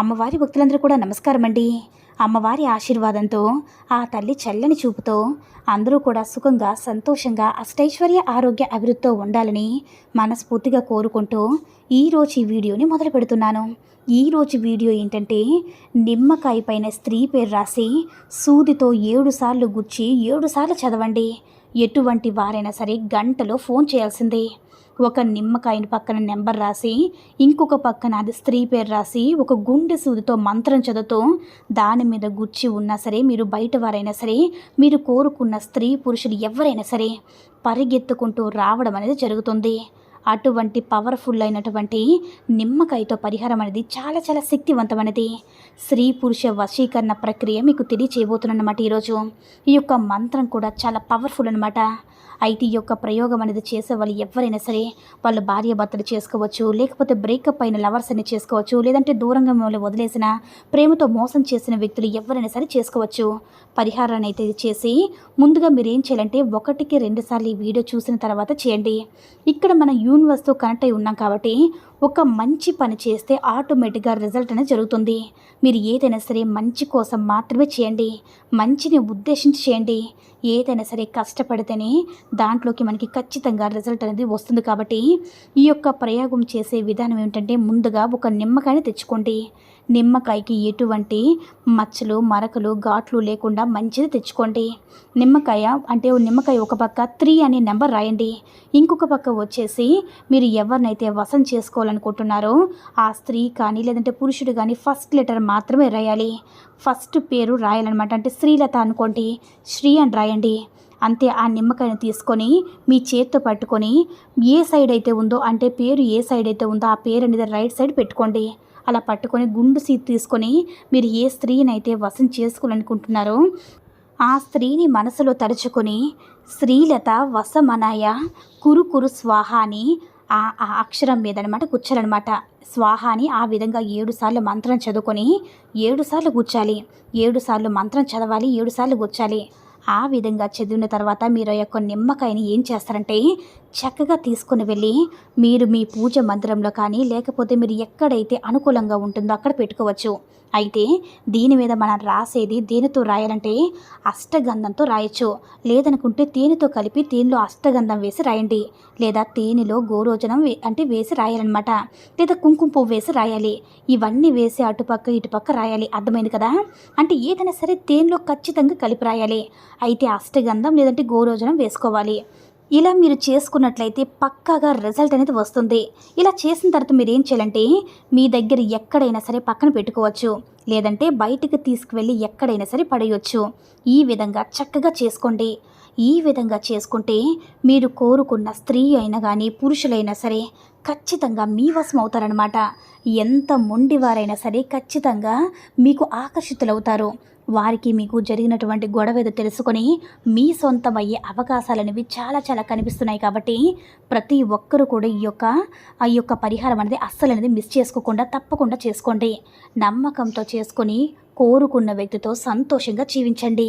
అమ్మవారి భక్తులందరూ కూడా నమస్కారం అండి అమ్మవారి ఆశీర్వాదంతో ఆ తల్లి చల్లని చూపుతో అందరూ కూడా సుఖంగా సంతోషంగా అష్టైశ్వర్య ఆరోగ్య అభివృద్ధితో ఉండాలని మనస్ఫూర్తిగా కోరుకుంటూ ఈరోజు ఈ వీడియోని మొదలు పెడుతున్నాను. ఈరోజు వీడియో ఏంటంటే నిమ్మకాయ పైన స్త్రీ పేరు రాసి సూదితో ఏడు సార్లు గుచ్చి ఏడు సార్లు చదవండి. ఎటువంటి వారైనా సరే గంటలో ఫోన్ చేయాల్సిందే. ఒక నిమ్మకాయని పక్కన నెంబర్ రాసి ఇంకొక పక్కన అది స్త్రీ పేరు రాసి ఒక గుండె సూదితో మంత్రం చదువుతూ దాని మీద గుచ్చి ఉన్నా సరే మీరు బయట వారైనా సరే మీరు కోరుకున్న స్త్రీ పురుషులు ఎవరైనా సరే పరిగెత్తుకుంటూ రావడం అనేది జరుగుతుంది. అటువంటి పవర్ఫుల్ అయినటువంటి నిమ్మకాయతో పరిహారం అనేది చాలా చాలా శక్తివంతమైనది స్త్రీ పురుష వశీకరణ ప్రక్రియ మీకు తెలియచేయబోతున్నాను అనమాట ఈరోజు. ఈ యొక్క మంత్రం కూడా చాలా పవర్ఫుల్ అనమాట ఐటీ యొక్క ప్రయోగం అనేది చేసే వాళ్ళు ఎవరైనా సరే వాళ్ళు భార్య భర్తలు చేసుకోవచ్చు లేకపోతే బ్రేకప్ అయిన లవర్స్ అని చేసుకోవచ్చు లేదంటే దూరంగా మిమ్మల్ని వదిలేసిన ప్రేమతో మోసం చేసిన వ్యక్తులు ఎవరైనా సరే చేసుకోవచ్చు. పరిహారాన్ని అయితే చేసి ముందుగా మీరు ఏం చేయాలంటే ఒకటికి రెండుసార్లు ఈ వీడియో చూసిన తర్వాత చేయండి. ఇక్కడ మనం యూనివర్స్తో కనెక్ట్ అయి ఉన్నాం కాబట్టి ఒక మంచి పని చేస్తే ఆటోమేటిక్గా రిజల్ట్ అనేది జరుగుతుంది. మీరు ఏదైనా సరే మంచి కోసం మాత్రమే చేయండి. మంచిని ఉద్దేశించి చేయండి. ఏదైనా సరే కష్టపడితేనే దాంట్లోకి మనకి ఖచ్చితంగా రిజల్ట్ అనేది వస్తుంది కాబట్టి ఈ యొక్క ప్రయోగం చేసే విధానం ఏమిటంటే ముందుగా ఒక నిమ్మకాయని తెచ్చుకోండి. నిమ్మకాయకి ఎటువంటి మచ్చలు మరకలు ఘాట్లు లేకుండా మంచిది తెచ్చుకోండి. నిమ్మకాయ అంటే నిమ్మకాయ ఒక పక్క త్రీ అనే నెంబర్ రాయండి. ఇంకొక పక్క వచ్చేసి మీరు ఎవరినైతే వసం చేసుకోవాలనుకుంటున్నారో ఆ స్త్రీ కానీ లేదంటే పురుషుడు కానీ ఫస్ట్ లెటర్ మాత్రమే రాయాలి. ఫస్ట్ పేరు రాయాలన్నమాట. అంటే శ్రీలత అనుకోండి. శ్రీ అని రాయండి. అంతే ఆ నిమ్మకాయను తీసుకొని మీ చేత్తో పట్టుకొని ఏ సైడ్ అయితే ఉందో అంటే పేరు ఏ సైడ్ అయితే ఉందో ఆ పేరు అనేది రైట్ సైడ్ పెట్టుకోండి. అలా పట్టుకొని గుండు సీట్ తీసుకొని మీరు ఏ స్త్రీని అయితే వసం చేసుకోవాలనుకుంటున్నారో ఆ స్త్రీని మనసులో తలుచుకొని శ్రీలత వసమనాయ కురుకురు స్వాహాని స్వాహ అని ఆ ఆ అక్షరం మీద అనమాట కూర్చాలన్నమాట స్వాహ అని ఆ విధంగా ఏడు సార్లు మంత్రం చదువుకొని ఏడు సార్లు కూర్చాలి. ఏడు సార్లు మంత్రం చదవాలి ఏడు సార్లు కూర్చాలి. ఆ విధంగా చదివిన తర్వాత మీరు ఆ యొక్క నిమ్మకాయని ఏం చేస్తారంటే చక్కగా తీసుకుని వెళ్ళి మీరు మీ పూజ మందిరంలో కానీ లేకపోతే మీరు ఎక్కడైతే అనుకూలంగా ఉంటుందో అక్కడ పెట్టుకోవచ్చు. అయితే దీని మీద మనం రాసేది దేనితో రాయాలంటే అష్టగంధంతో రాయొచ్చు. లేదనుకుంటే తేనెతో కలిపి తేనెలో అష్టగంధం వేసి రాయండి. లేదా తేనెలో గోరోజనం అంటే వేసి రాయాలన్నమాట. లేదా కుంకుమ పువ్వు వేసి రాయాలి. ఇవన్నీ వేసి అటుపక్క ఇటుపక్క రాయాలి. అర్థమైంది కదా? అంటే ఏదైనా సరే తేనెలో ఖచ్చితంగా కలిపి రాయాలి. అయితే అష్టగంధం లేదంటే గోరోజనం వేసుకోవాలి. ఇలా మీరు చేసుకున్నట్లయితే పక్కాగా రిజల్ట్ అనేది వస్తుంది. ఇలా చేసిన తర్వాత మీరు ఏం చేయాలంటే మీ దగ్గర ఎక్కడైనా సరే పక్కన పెట్టుకోవచ్చు. లేదంటే బయటికి తీసుకువెళ్ళి ఎక్కడైనా సరే పడేయచ్చు. ఈ విధంగా చక్కగా చేసుకోండి. ఈ విధంగా చేసుకుంటే మీరు కోరుకున్న స్త్రీ అయినా కానీ పురుషులైనా సరే ఖచ్చితంగా మీ వశం అవుతారనమాట ఎంత మొండివారైనా సరే ఖచ్చితంగా మీకు ఆకర్షితులవుతారు. వారికి మీకు జరిగినటువంటి గొడవ ఏదో తెలుసుకొని మీ సొంతం అయ్యే అవకాశాలు అనేవి చాలా చాలా కనిపిస్తున్నాయి కాబట్టి ప్రతి ఒక్కరూ కూడా ఈ యొక్క ఆ యొక్క పరిహారం అనేది అస్సలు అనేది మిస్ చేసుకోకుండా తప్పకుండా చేసుకోండి. నమ్మకంతో చేసుకొని కోరుకున్న వ్యక్తితో సంతోషంగా జీవించండి.